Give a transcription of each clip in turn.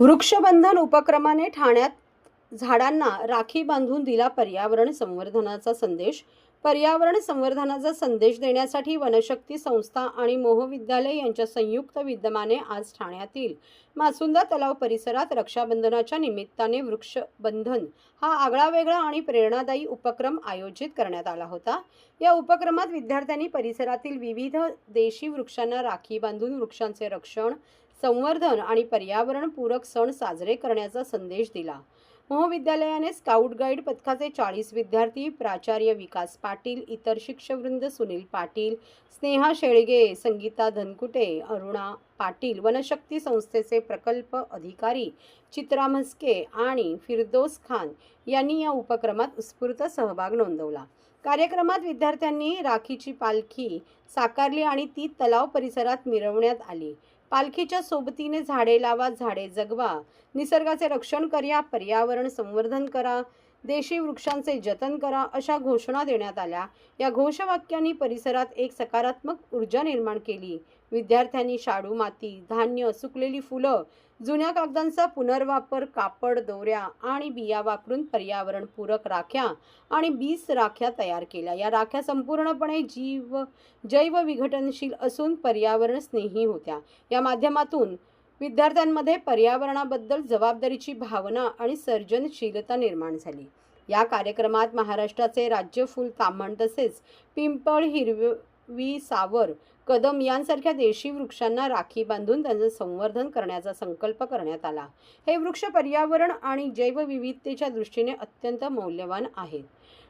वृक्षबंधन उपक्रमाने ठाण्यात झाडांना राखी बांधून दिला पर्यावरण संवर्धनाचा संदेश. पर्यावरण संवर्धनाचा संदेश देण्यासाठी वनशक्ती संस्था आणि मोहविद्यालय यांच्या संयुक्त विद्यमाने आज ठाण्यातील मासुंदा तलाव परिसरात रक्षाबंधनाच्या निमित्ताने वृक्षबंधन हा आगळावेगळा आणि प्रेरणादायी उपक्रम आयोजित करण्यात आला होता. या उपक्रमात विद्यार्थ्यांनी परिसरातील विविध देशी वृक्षांना राखी बांधून वृक्षांचे रक्षण संवर्धन आणि पर्यावरणपूरक सण साजरे करण्याचा संदेश दिला. महाविद्यालयाने स्काउट गाईड पथकाचे चाळीस विद्यार्थी प्राचार्य विकास पाटील इतर शिक्षवृंद सुनील पाटील स्नेहा शेळगे संगीता धनकुटे अरुणा पाटील वनशक्ती संस्थेचे प्रकल्प अधिकारी चित्रा म्हस्के आणि फिरदोस खान यांनी या उपक्रमात उत्स्फूर्त सहभाग नोंदवला. कार्यक्रमात विद्यार्थ्यांनी राखीची पालखी साकारली आणि ती तलाव परिसरात मिरवण्यात आली. पालखीच्या सोबतीने झाडे लावा झाडे जगवा. निसर्गाचे रक्षण करा पर्यावरण संवर्धन करा. देशी वृक्षांचे जतन करा अशा घोषणा देण्यात आल्या. या घोषवाक्यांनी परिसरात एक सकारात्मक ऊर्जा निर्माण केली. विद्यार्थ्यांनी शाडू माती धान्य सुकलेली फुलं जुन्या कागदांचा पुनर्वापर कापड दोऱ्या आणि बिया वापरून पर्यावरणपूरक राख्या आणि बीस राख्या तयार केल्या. या राख्या संपूर्णपणे जीव जैव विघटनशील असून पर्यावरण स्नेही होत्या. या माध्यमातून विद्यार्थ्यांमध्ये पर्यावरणाबद्दल जबाबदारीची भावना आणि सर्जनशीलता निर्माण झाली. या कार्यक्रमात महाराष्ट्राचे राज्य फुल ताम्हण तसेच पिंपळ हिरवी सावर कदम यांसारख्या देशी वृक्षांना राखी बांधून त्यांचं संवर्धन करण्याचा संकल्प करण्यात आला. हे वृक्ष पर्यावरण आणि जैवविविधतेच्या दृष्टीने अत्यंत मौल्यवान आहेत.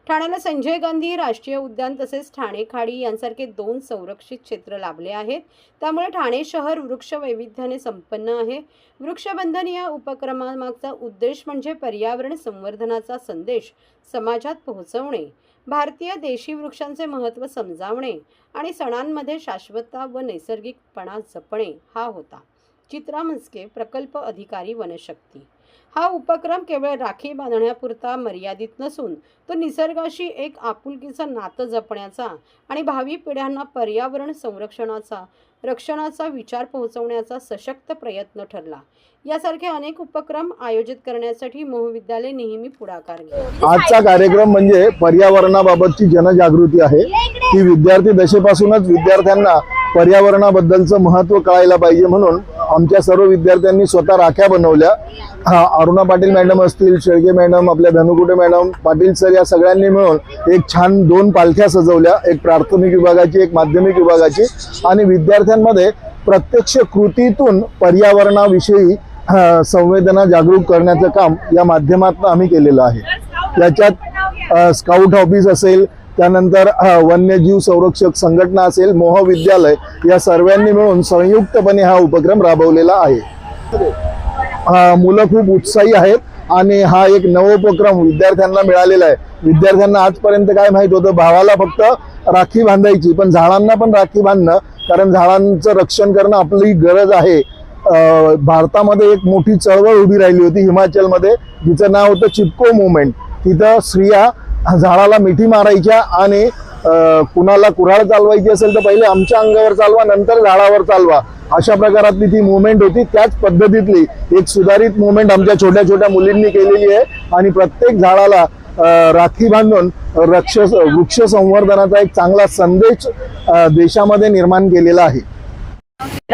ठाण्याला संजय गांधी राष्ट्रीय उद्यान तसेच ठाणे खाडी यांसारखे दोन संरक्षित क्षेत्र लाभले आहेत. त्यामुळे ठाणे शहर वृक्ष वैविध्याने संपन्न आहे. वृक्षबंधन या उपक्रमामागचा उद्देश म्हणजे पर्यावरण संवर्धनाचा संदेश समाजात पोहोचवणे भारतीय देशी वृक्षांचे महत्त्व समजावणे आणि सणांमध्ये शाश्वतता व नैसर्गिकपणा जपणे हा होता. चित्रा म्हस्के प्रकल्प अधिकारी वनशक्ती. हा उपक्रम केवळ राखी बांधण्यापुरता मर्यादित नसून तो निसर्गाशी एक आपुलकीचं नातं जपण्याचा आणि भावी पिढ्यांना पर्यावरण संरक्षणाचा रक्षणाचा विचार पोहोचवण्याचा सशक्त प्रयत्न ठरला. यासारखे अनेक उपक्रम आयोजित करण्यासाठी महाविद्यालय नेहमी पुढाकार घेते आजचा कार्यक्रम म्हणजे पर्यावरणाबाबतची जनजागृती आहे. ती विद्यार्थी दशेपासूनच विद्यार्थ्यांना पर्यावरणाबद्दलचं महत्त्व कळायला पाहिजे म्हणून आमच्या सर्व विद्यार्थ्यांनी स्वतः राख्या बनवल्या. हा, अरुणा पाटील मॅडम असतील शेळके मॅडम आपल्या धनुकुटे मॅडम पाटील सर या सगळ्यांनी मिळून एक छान दोन पालख्या सजवल्या एक प्राथमिक विभागाची एक माध्यमिक विभागाची. आणि विद्यार्थ्यांमध्ये प्रत्यक्ष कृतीतून पर्यावरणाविषयी संवेदना जागरूक करण्याचं काम या माध्यमातून आम्ही केलेलं आहे. याच्यात स्काउट ऑफिस असेल त्यानंतर वन्यजीव संरक्षक संघटना असेल मोहविद्यालय या सर्वांनी मिळून संयुक्तपणे हा उपक्रम राबवलेला आहे. मुलं खूप उत्साही आहेत आणि हा एक नवोपक्रम विद्यार्थ्यांना मिळालेला आहे. विद्यार्थ्यांना आजपर्यंत काय माहीत होतं? भावाला फक्त राखी बांधायची पण झाडांना पण राखी बांधणं कारण झाडांचं रक्षण करणं आपली गरज आहे. भारतामध्ये एक मोठी चळवळ उभी राहिली होती हिमाचलमध्ये जिचं नाव होतं चिपको मुवमेंट. तिथं स्त्रिया झाडाला मिठी मारायच्या आणि कुणाला कुऱ्हाड चालवायची असेल तर पहिले आमच्या अंगावर चालवा नंतर झाडावर चालवा. अशा प्रकारातली ती मुवमेंट होती. त्याच पद्धतीतली एक सुधारित मुवमेंट आमच्या छोट्या छोट्या मुलींनी केलेली आहे. आणि प्रत्येक झाडाला राखी बांधून रक्ष वृक्ष संवर्धनाचा एक चांगला संदेश देशामध्ये निर्माण केलेला आहे.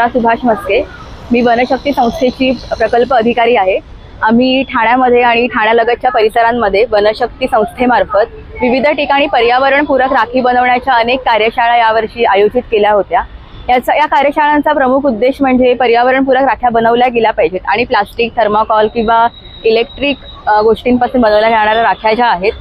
सुभाष मस्के मी वनशक्ती संस्थेची प्रकल्प अधिकारी आहे. आम्ही ठाण्यामध्ये आणि ठाण्यालगतच्या परिसरांमध्ये वनशक्ती संस्थेमार्फत विविध ठिकाणी पर्यावरणपूरक राखी बनवण्याच्या अनेक कार्यशाळा यावर्षी आयोजित केल्या होत्या. याचा या कार्यशाळांचा प्रमुख उद्देश म्हणजे पर्यावरणपूरक राख्या बनवल्या गेल्या पाहिजेत आणि प्लास्टिक थर्माकॉल किंवा इलेक्ट्रिक गोष्टींपासून बनवल्या जाणाऱ्या राख्या ज्या आहेत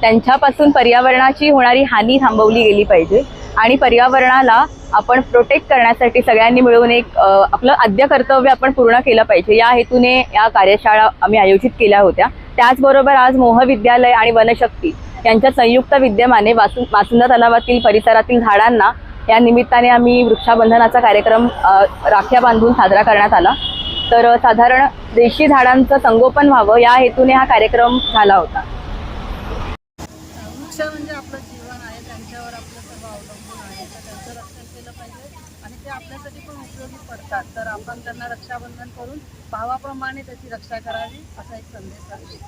त्यांच्यापासून पर्यावरणाची होणारी हानी थांबवली गेली पाहिजे. आणि पर्यावरणाला आपण प्रोटेक्ट करण्यासाठी सगळ्यांनी मिळून एक आपलं आद्य कर्तव्य आपण पूर्ण केलं पाहिजे. या हेतूने या कार्यशाळा आम्ही आयोजित केल्या होत्या. त्याचबरोबर आज मोहविद्यालय आणि वनशक्ती यांच्या संयुक्त विद्यमाने वासु मासुंदा तलावातील परिसरातील झाडांना या निमित्ताने आम्ही वृक्षाबंधनाचा कार्यक्रम राख्या बांधून साजरा करण्यात आला. तर साधारण देशी झाडांचं संगोपन व्हावं या हेतूने हा कार्यक्रम झाला होता वृक्ष म्हणजे आपलं जीवन आहे त्यांच्यावर आपलं सर्व अवलंबून आहे तर त्यांचं रक्षण केलं पाहिजे आणि ते आपल्यासाठी पण उपयोगी पडतात. तर आपण त्यांना रक्षाबंधन करून भावाप्रमाणे त्याची रक्षा करावी असा एक संदेश आहे.